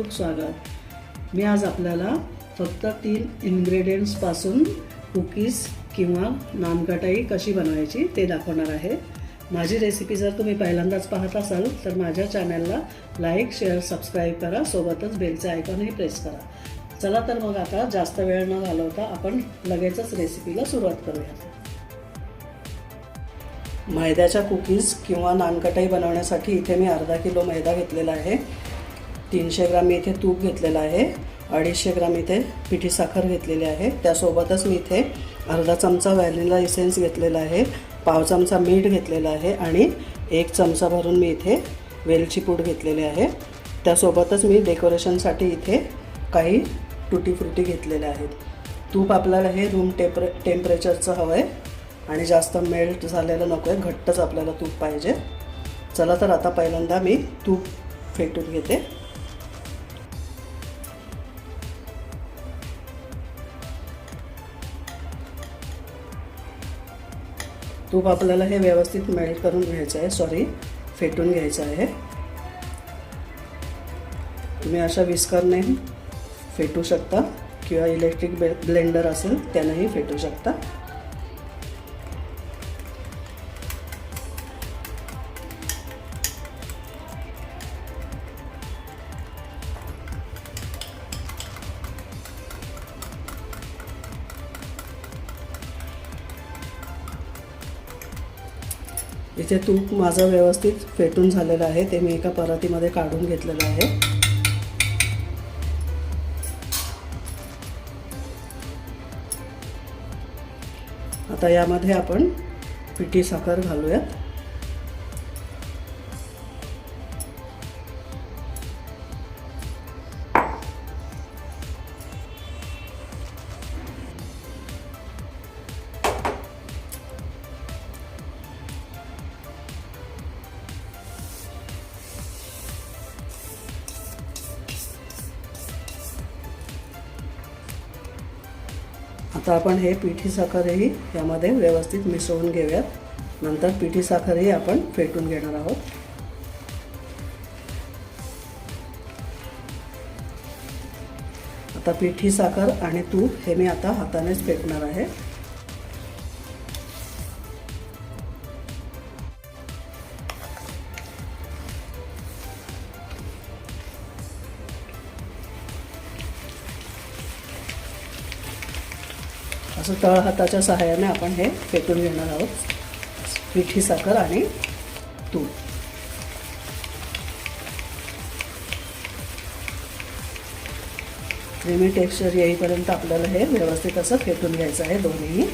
खूप स्वागत. मी आज आपल्याला फक्त तीन इन्ग्रेडियंट्सपासून कुकीज किंवा नानकटाई कशी बनवायची ते दाखवणार आहे. माझी रेसिपी जर तुम्ही पहिल्यांदाच पाहत असाल तर माझ्या चॅनलला लाईक शेअर सबस्क्राईब करा. सोबतच बेलचं आयकॉनही प्रेस करा. चला तर मग आता जास्त वेळ न घालवता आपण लगेचच रेसिपीला सुरुवात करूया. मैद्याच्या कुकीज किंवा नानकटाई बनवण्यासाठी इथे मी अर्धा किलो मैदा घेतलेला आहे. तीनशे ग्राम मी इथे तूप घेतलेलं आहे अडीचशे ग्राम इथे पिठी साखर घेतलेली आहे. त्यासोबतच मी इथे अर्धा चमचा व्हॅनिला इसेन्स घेतलेला आहे पाव चमचा मीठ घेतलेला आहे आणि एक चमचा भरून मी इथे वेलची पूड घेतलेली आहे. त्यासोबतच मी डेकोरेशनसाठी इथे काही टुटी फ्रुटी घेतलेल्या आहेत. तूप आपल्याला हे रूम टेम्परे टेम्परेचरचं हवं आहे आणि जास्त मेल्ट झालेलं नको आहे घट्टच आपल्याला तूप पाहिजे. चला तर आता पहिल्यांदा मी तूप फेटून घेते. तूप आपल्याला हे व्यवस्थित मेल्ट करून घ्यायचं आहे. सॉरी फेटून घ्यायचं आहे. तुम्ही अशा विस्करने फेटू शकता किंवा इलेक्ट्रिक ब्लेंडर असेल त्यानंही फेटू शकता. इथे तूप माझं व्यवस्थित फेटून झालेलं आहे ते मी एका परातीमध्ये काढून घेतलेलं आहे. आता यामध्ये आपण पिठी साखर घालूयात. आता आपण हे पिठी साखरही यामध्ये व्यवस्थित मिसळून घेऊयात. नंतर पिठी साखरही आपण फेटून घेणार आहोत. आता पिठी साखर आणि तूप हे मी आता हातानेच फेटणार आहे. असं तळ हाताच्या सहाय्याने आपण हे फेटून घेणार आहोत. पिठी साखर आणि तूप. क्रीमी टेक्स्चर येईपर्यंत आपल्याला हे व्यवस्थित असं फेटून घ्यायचं आहे दोन्हीही.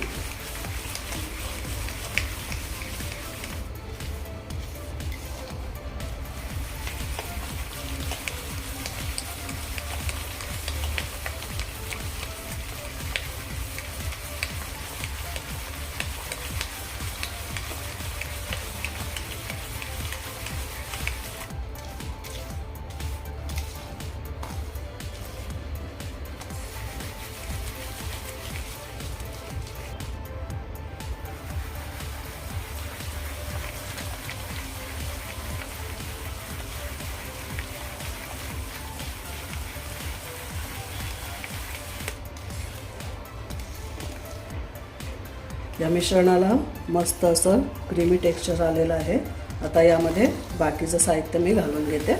या मिश्रणाला मस्त असं क्रीमी टेक्स्चर आलेलं आहे. आता यामध्ये बाकीचं साहित्य मी घालून घेते.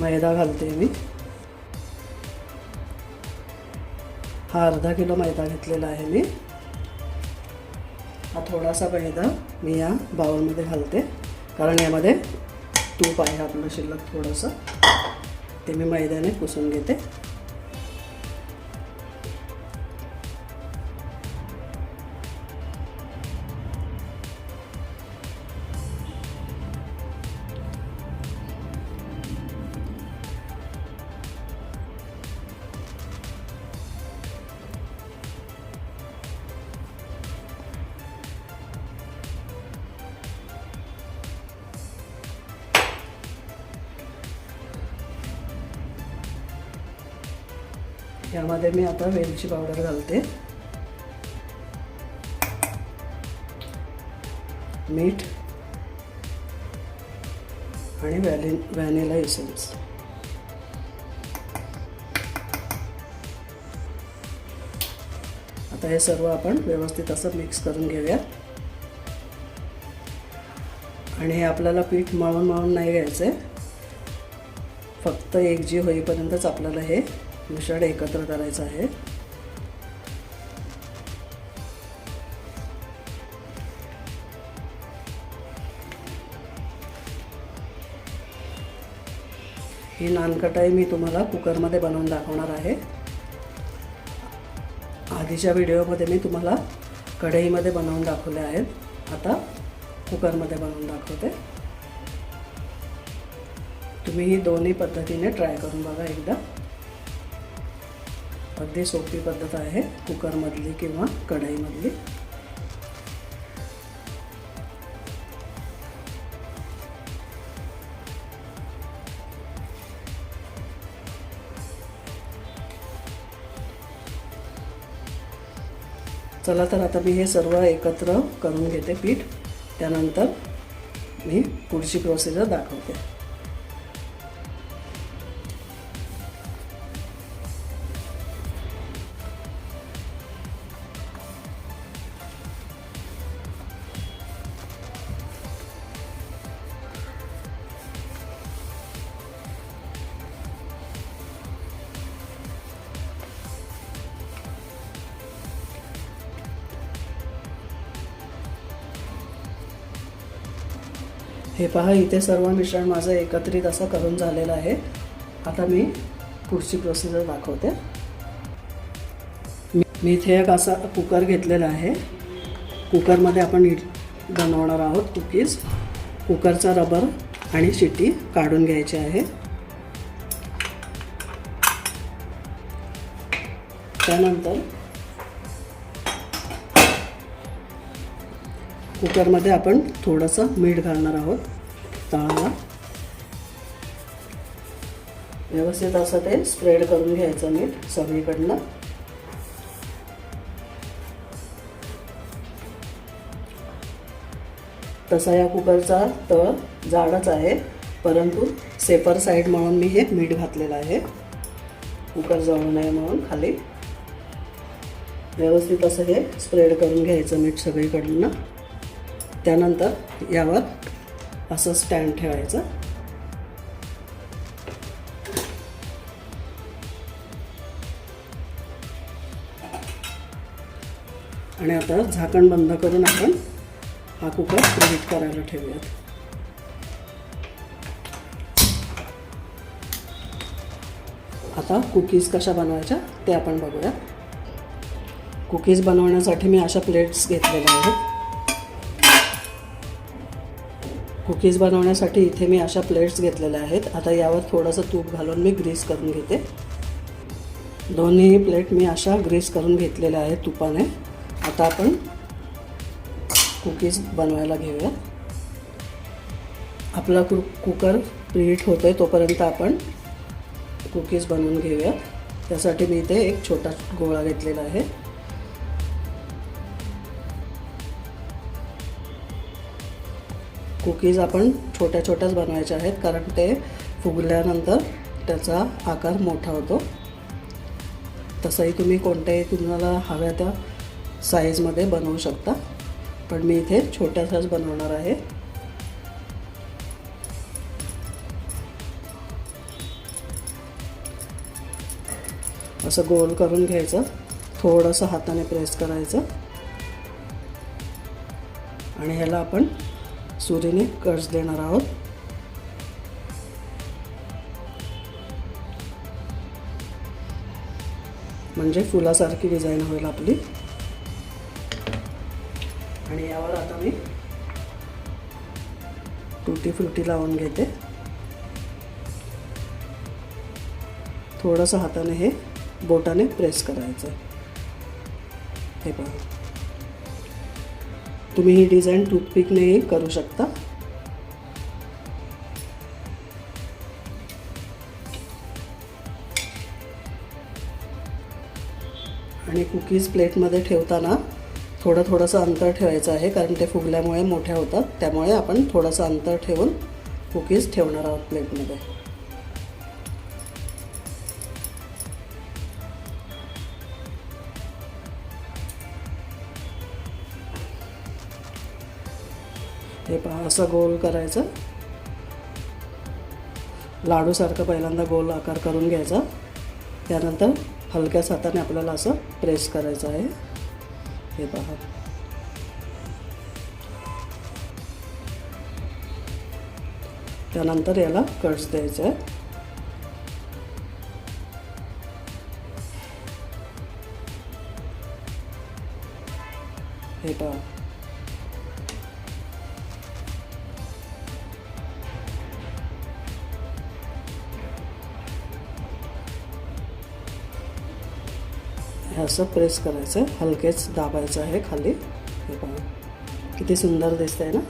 मैदा घालते मी. हा अर्धा किलो मैदा घेतलेला आहे मी. हा थोडासा मैदा मी या बाउलमध्ये घालते. कारण यामध्ये तूप आहे आपलं शिल्लक थोडंसं. ते मी मैद्याने पुसून घेते. यामध्ये मी आता वेलची पावडर घालते. मीठ आणि व्हॅनि व्हॅनिला एसेन्स. आता हे सर्व आपण व्यवस्थित असं मिक्स करून घेऊया. आणि हे आपल्याला पीठ मळून मळून नाही घ्यायचं आहे फक्त एक जी होईपर्यंतच आपल्याला हे मिश्रण एकत्र करायचं आहे. ही नानकटाई मी तुम्हाला कुकरमध्ये बनवून दाखवणार आहे. आधीच्या व्हिडिओमध्ये मी तुम्हाला कढईमध्ये बनवून दाखवले आहेत. आता कुकरमध्ये बनवून दाखवते. तुम्ही ही दोन्ही पद्धतीने ट्राय करून बघा एकदा. अगदी सोपी पद्धत आहे कुकरमधली किंवा कढईमधली. चला तर आता मी हे सर्व एकत्र करून घेते पीठ. त्यानंतर मी पुढची प्रोसिजर दाखवते. हे पहा इथे सर्व मिश्रण माझं एकत्रित असं करून झालेलं आहे. आता मी पुढची प्रोसिजर दाखवते. मी मी इथे एक असा कुकर घेतलेला आहे. कुकरमध्ये आपण इड बनवणार आहोत कुकीज कुकरचा रबर आणि शिट्टी काढून घ्यायची आहे. त्यानंतर कुकरमध्ये आपण थोडंसं मीठ घालणार आहोत तळाला व्यवस्थित असं ते स्प्रेड करून घ्यायचं मीठ सगळीकडनं. तसा या कुकरचा तळ जाडच आहे परंतु सेपर साईड म्हणून मी हे मीठ घातलेलं आहे. कुकर जळू नये म्हणून खाली. व्यवस्थित असं हे स्प्रेड करून घ्यायचं मीठ सगळीकडनं. त्यानंतर यावर असं स्टँड ठेवायचं. आणि आता झाकण बंद करून आपण हा कुकर प्रीहीट करायला ठेवूयात. आता कुकीज कशा बनवायच्या ते आपण बघूया कुकीज बनवण्यासाठी मी अशा प्लेट्स घेतलेल्या आहेत. कुकीज बनवण्यासाठी इथे मी अशा प्लेट्स घेतलेल्या आहेत. आता यावर थोडंसं तूप घालून मी ग्रीस करून घेते. दोन्ही प्लेट मी अशा ग्रीस करून घेतलेल्या आहेत तुपाने. आता आपण कुकीज बनवायला घेऊया. आपला कु कुकर प्रीहीट होतो आहे तोपर्यंत आपण कुकीज बनवून घेऊया. त्यासाठी मी इथे एक छोटा गोळा घेतलेला आहे. कुकीज आपण छोट्या छोट्याच बनवायच्या आहेत कारण ते फुगल्यानंतर त्याचा आकार मोठा होतो. तसंही तुम्ही कोणत्याही तुम्हाला हव्या त्या साईजमध्ये बनवू शकता. पण मी इथे छोट्याशाच बनवणार आहे. असं गोल करून घ्यायचं. थोडंसं हाताने प्रेस करायचं. आणि ह्याला आपण सुरीने कट्स देणार आहोत. म्हणजे फुलासारखी डिझाईन होईल आपली. आणि यावर आता मी तुटी फ्रुटी लावून घेते. थोडंसं हाताने हे बोटाने प्रेस करायचं हे पहा. तुम्ही ही डिझाईन टूथपिकनेही करू शकता. आणि कुकीज प्लेटमध्ये ठेवताना थोडं थोडंसं अंतर ठेवायचं आहे कारण ते फुगल्यामुळे मोठ्या होतात. त्यामुळे आपण थोडंसं अंतर ठेवून कुकीज ठेवणार आहोत प्लेटमध्ये हे पहा असं गोल करायचं. लाडूसारखं पहिल्यांदा गोल आकार करून घ्यायचा. त्यानंतर हलक्याच हाताने आपल्याला असं प्रेस करायचं आहे. हे पहा. त्यानंतर याला कट्स द्यायचं आहे. हे पहा. हे असं प्रेस करायचं. आहे हलकेच दाबायचं आहे खाली. हे पहा. किती सुंदर दिसतंय ना?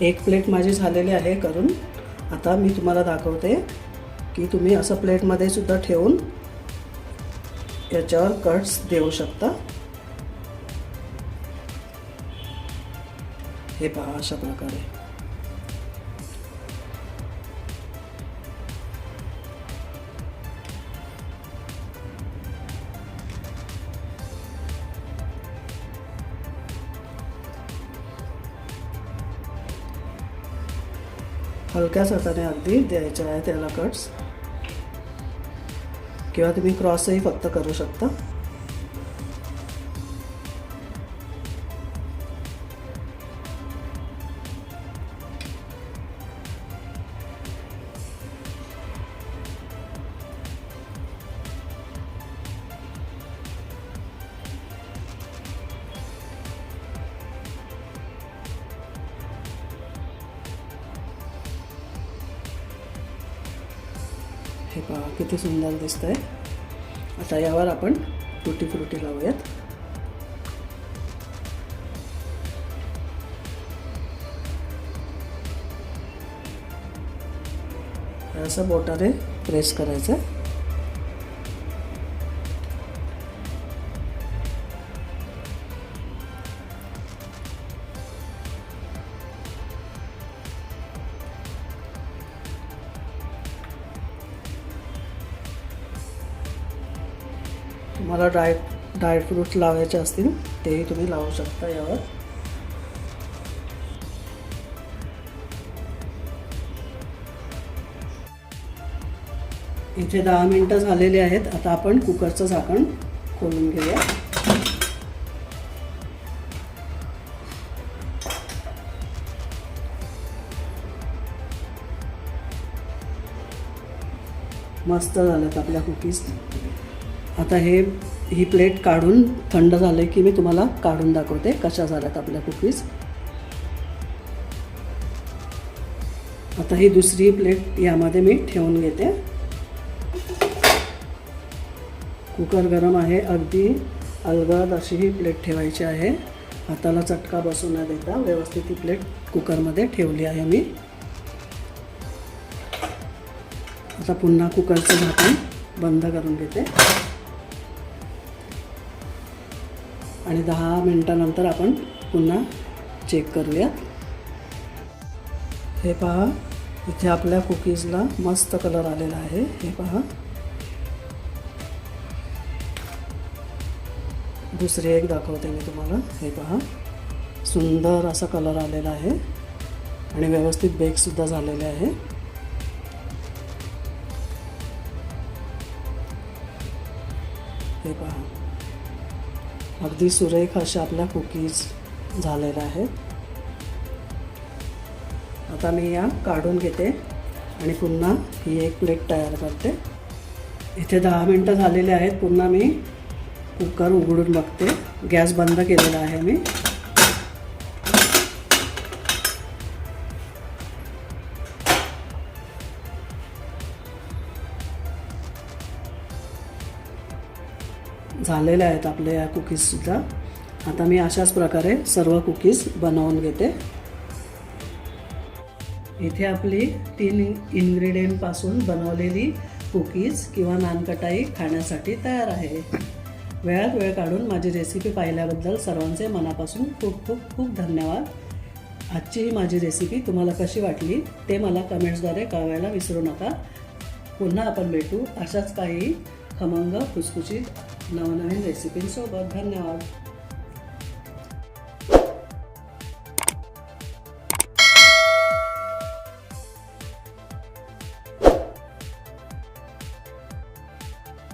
एक प्लेट माझी झालेली आहे करून. आता मी तुम्हाला दाखवते की तुम्ही असं प्लेटमध्ये सुद्धा ठेवून याच्यावर कट्स देऊ शकता. हे पहा अशा प्रकारे. हलक्या हाताने अगदी द्यायच्या आहे त्याला कट्स किंवा तुम्ही क्रॉसही फक्त करू शकता. हे पहा किती सुंदर दिसतंय. आता यावर आपण फ्रुटी फ्रुटी लावूयात. असं बोटाने प्रेस करायचं. ड्राय फ्रूट्स लावायचे असतील तेही तुम्ही लावू शकता यावर. इथे दहा मिनटं झालेली आहेत. आता आपण कुकरचं झाकण खोलून घेऊया. मस्त झाल्यात आपल्या कुकीज. आता हे ही प्लेट काढून थंड झालं की मी तुम्हाला काढून दाखवते कशा झाल्यात आपल्या कुकीज. आता ही दुसरी प्लेट यामध्ये मी ठेवून घेते. कुकर गरम आहे अगदी अलगद अशी ही प्लेट ठेवायची आहे. हाताला चटका बसू न देता व्यवस्थित ही प्लेट कुकरमध्ये ठेवली आहे मी. आता पुन्हा कुकरचं झाकण बंद करून घेते. आणि दहा मिनटानंतर आपण पुन्हा चेक करूयात हे पहा इथे आपल्या कुकीजला मस्त कलर आलेला आहे. हे पहा. दुसरी एक दाखवते मी तुम्हाला. हे पहा. सुंदर असा कलर आलेला आहे. आणि व्यवस्थित बेकसुद्धा झालेले आहे. हे पहा. अगदी सुरेख अशा आपल्या कुकीज झालेल्या आहेत. आता मी या काढून घेते आणि पुन्हा ही एक प्लेट तयार करते. इथे दहा मिनटं झालेले आहेत. पुन्हा मी कुकर उघडून बघते. गॅस बंद केलेला आहे मी. झालेल्या आहेत आपल्या या कुकीजसुद्धा आता मी अशाच प्रकारे सर्व कुकीज बनवून घेते. इथे आपली तीन इन्ग्रेडियंटपासून बनवलेली कुकीज किंवा नानकटाई खाण्यासाठी तयार आहे. वेळात वेळ काढून माझी रेसिपी पाहिल्याबद्दल सर्वांचे मनापासून खूप खूप खूप धन्यवाद. आजची ही माझी रेसिपी तुम्हाला कशी वाटली ते मला कमेंट्सद्वारे कळवायला विसरू नका. पुन्हा आपण भेटू अशाच काही खमंग खुसखुशीत नवनवीन रेसिपींसोबत धन्यवाद